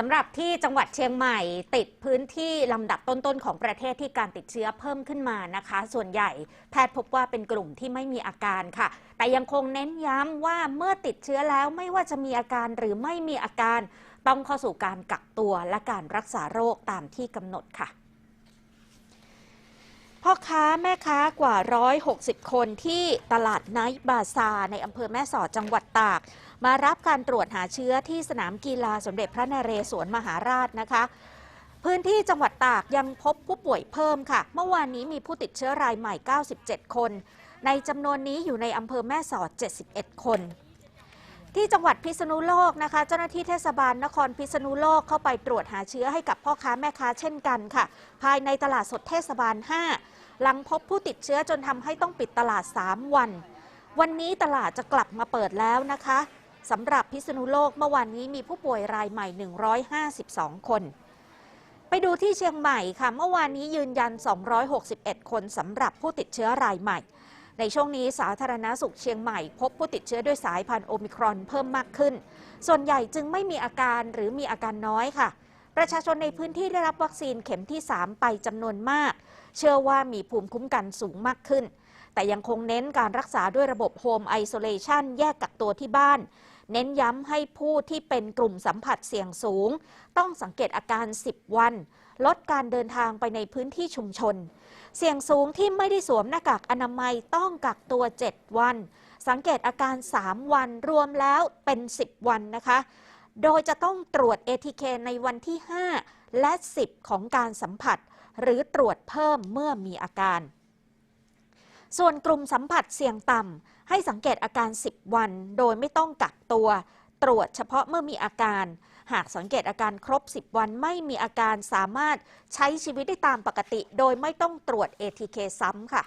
สำหรับที่จังหวัดเชียงใหม่ติดพื้นที่ลำดับต้นๆ ของประเทศที่การติดเชื้อเพิ่มขึ้นมานะคะ ส่วนใหญ่แพทย์พบว่าเป็นกลุ่มที่ไม่มีอาการค่ะ แต่ยังคงเน้นย้ำว่าเมื่อติดเชื้อแล้วไม่ว่าจะมีอาการหรือไม่มีอาการ ต้องเข้าสู่การกักตัวและการรักษาโรคตามที่กำหนดค่ะ พ่อค้าแม่ค้ากว่า 160 คนที่ตลาดไนท์บาซาในอำเภอแม่สอดจังหวัดตาก มารับการตรวจหาเชื้อที่สนามกีฬาสมเด็จพระนเรศวรมหาราชนะคะ พื้นที่จังหวัดตากยังพบผู้ป่วยเพิ่มค่ะ เมื่อวานนี้มีผู้ติดเชื้อรายใหม่ 97 คน ในจำนวนนี้อยู่ในอำเภอแม่สอด 71 คน ที่จังหวัดพิษณุโลกนะคะ เจ้าหน้าที่เทศบาลนครพิษณุโลกเข้าไปตรวจหาเชื้อให้กับพ่อค้าแม่ค้าเช่นกันค่ะ ภายในตลาดสดเทศบาล 5 หลังพบผู้ติดเชื้อจนทำให้ต้องปิดตลาด 3 วัน วันนี้ตลาดจะกลับมาเปิดแล้วนะคะสำหรับพิษณุโลกเมื่อวานนี้มีผู้ป่วยรายใหม่ 152 คน ไปดูที่เชียงใหม่ค่ะ เมื่อวานนี้ยืนยัน 261 คนสำหรับผู้ติดเชื้อรายใหม่ ในช่วงนี้สาธารณสุขเชียงใหม่ พบผู้ติดเชื้อด้วยสายพันธุ์โอมิครอนเพิ่มมากขึ้น ส่วนใหญ่จึงไม่มีอาการหรือมีอาการน้อยค่ะ ประชาชนในพื้นที่ได้รับวัคซีนเข็มที่ 3 ไปจำนวนมาก เชื่อว่ามีภูมิคุ้มกันสูงมากขึ้น แต่ยังคงเน้นการรักษาด้วยระบบโฮมไอโซเลชันแยกกักตัวที่บ้าน เน้นย้ำให้ผู้ที่เป็นกลุ่มสัมผัสเสี่ยงสูง ต้องสังเกตอาการ 10 วัน ลดการเดินทางไปในพื้นที่ชุมชน เสี่ยงสูงที่ไม่ได้สวมหน้ากากอนามัยต้องกักตัว 7 วัน สังเกตอาการ 3 วันรวมแล้วเป็น 10 วันนะคะ โดยจะต้องตรวจ ATK ในวันที่ 5 และ 10 ของการสัมผัส หรือตรวจเพิ่มเมื่อมีอาการส่วนกลุ่มสัมผัสเสี่ยงต่ำให้สังเกตอาการ 10 วัน โดยไม่ต้องกัก ตัว ตรวจเฉพาะเมื่อมีอาการ หากสังเกตอาการครบ 10 วันไม่มีอาการสามารถใช้ชีวิตได้ตามปกติ โดยไม่ต้องตรวจ ATK ซ้ำค่ะ